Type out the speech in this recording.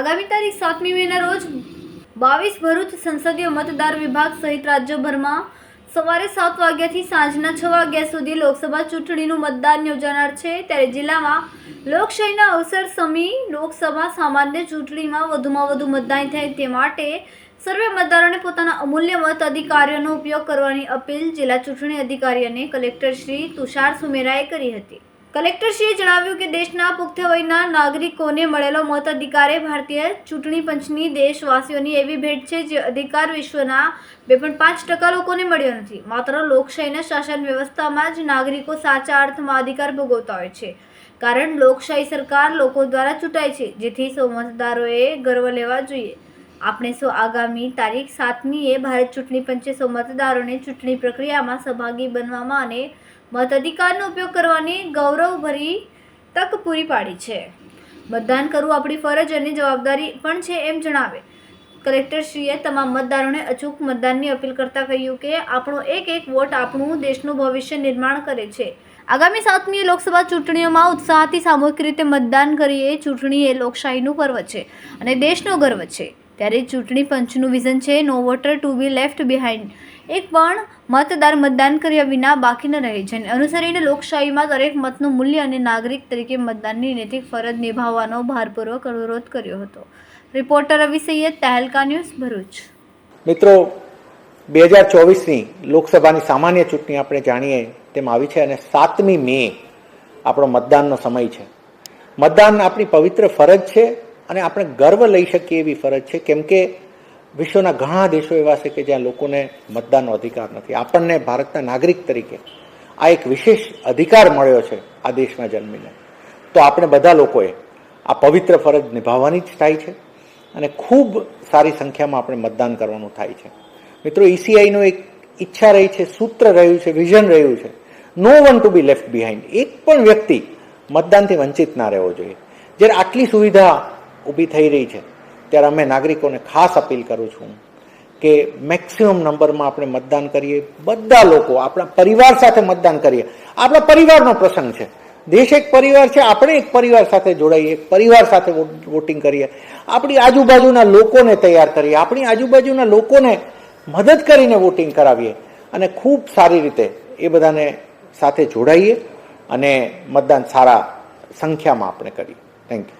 આગામી તારીખ સાતમી મેના રોજ બાવીસ ભરૂચ સંસદીય મતદાર વિભાગ સહિત રાજ્યભરમાં સવારે સાત વાગ્યાથી સાંજના છ વાગ્યા સુધી લોકસભા ચૂંટણીનું મતદાન યોજાનાર છે. ત્યારે જિલ્લામાં લોકશાહીના અવસર સમી લોકસભા સામાન્ય ચૂંટણીમાં વધુમાં વધુ મતદાન થાય તે માટે સર્વે મતદારોને પોતાના અમૂલ્ય મત અધિકારીઓનો ઉપયોગ કરવાની અપીલ જિલ્લા ચૂંટણી અધિકારી અને કલેક્ટર શ્રી તુષાર સુમેરાએ કરી હતી. કલેક્ટરશ્રીએ જણાવ્યું કે દેશના પુખ્ત વયના નાગરિકોને મળેલો મત અધિકાર એ ભારતીય ચૂંટણી પંચની દેશવાસીઓની એવી ભેટ છે જે અધિકાર વિશ્વના બે પોઈન્ટ પાંચ ટકા લોકોને મળ્યો નથી. માત્ર લોકશાહીના શાસન વ્યવસ્થામાં જ નાગરિકો સાચા અર્થમાં અધિકાર ભોગવતા હોય છે. કારણ લોકશાહી સરકાર લોકો દ્વારા ચૂંટાય છે. જેથી સૌ મતદારોએ ગર્વ લેવા જોઈએ. આપણે સૌ આગામી તારીખ સાતમીએ ભારત ચૂંટણી પંચે સૌ મતદારોને ચૂંટણી પ્રક્રિયામાં સહભાગી બનવામાં અને મતાધિકારનો ઉપયોગ કરવાની ગૌરવભરી તક પૂરી પાડી છે. મતદાન કરવું આપણી ફરજ અને જવાબદારી પણ છે એમ જણાવે કલેક્ટરશ્રીએ તમામ મતદારોને અચૂક મતદાનની અપીલ કરતા કહ્યું કે આપણો એક એક વોટ આપણું દેશનું ભવિષ્ય નિર્માણ કરે છે. આગામી સાતમી લોકસભા ચૂંટણીઓમાં ઉત્સાહથી સામૂહિક રીતે મતદાન કરીએ ચૂંટણી એ લોકશાહીનું પર્વ છે અને દેશનો ગર્વ છે. ત્યારે ચૂંટણી પંચનું વિઝન છે no voter to be left behind એક પણ મતદાર મતદાન કર્યા વિના બાકી ન રહે. છે અનુસરીને લોકશાહીમાં દરેક મતનું મૂલ્ય અને નાગરિક તરીકે મતદાનની નૈતિક ફરજ નિભાવવાનો ભારપૂર્વક અનુરોધ કર્યો હતો. Reporter Ravi Syed, Tehelka news Bharuch. મિત્રો, બે હજાર ચોવીસની લોકસભાની સામાન્ય ચૂંટણી આપણે જાણીએ તેમ આવી છે અને સાતમી મે આપણો મતદાનનો સમય છે. મતદાન આપણી પવિત્ર ફરજ છે અને આપણે ગર્વ લઈ શકીએ એવી ફરજ છે, કેમ કે વિશ્વના ઘણા દેશો એવા છે કે જ્યાં લોકોને મતદાનનો અધિકાર નથી. આપણને ભારતના નાગરિક તરીકે આ એક વિશેષ અધિકાર મળ્યો છે આ દેશમાં જન્મીને. તો આપણે બધા લોકોએ આ પવિત્ર ફરજ નિભાવવાની જ થાય છે અને ખૂબ સારી સંખ્યામાં આપણે મતદાન કરવાનું થાય છે. મિત્રો, ઈસીઆઈનો એક ઈચ્છા રહી છે, સૂત્ર રહ્યું છે, વિઝન રહ્યું છે. No one to be left behind. એક પણ વ્યક્તિ મતદાનથી વંચિત ના રહેવો જોઈએ. જ્યારે આટલી સુવિધા ઊભી થઈ રહી છે. ત્યારે અમે નાગરિકોને ખાસ અપીલ કરું છું કે મેક્સિમમ નંબરમાં આપણે મતદાન કરીએ. બધા લોકો, આપણા પરિવાર સાથે મતદાન કરીએ. આપણા પરિવારનો પ્રસંગ છે. દેશ એક પરિવાર છે, આપણે એક પરિવાર સાથે જોડાઈએ, એક પરિવાર સાથે વોટિંગ કરીએ. આપણી આજુબાજુના લોકોને તૈયાર કરીએ. આપણી આજુબાજુના લોકોને મદદ કરીને વોટિંગ કરાવીએ. અને ખૂબ સારી રીતે એ બધાને સાથે જોડાઈએ અને મતદાન સારા સંખ્યામાં આપણે કરીએ. Thank you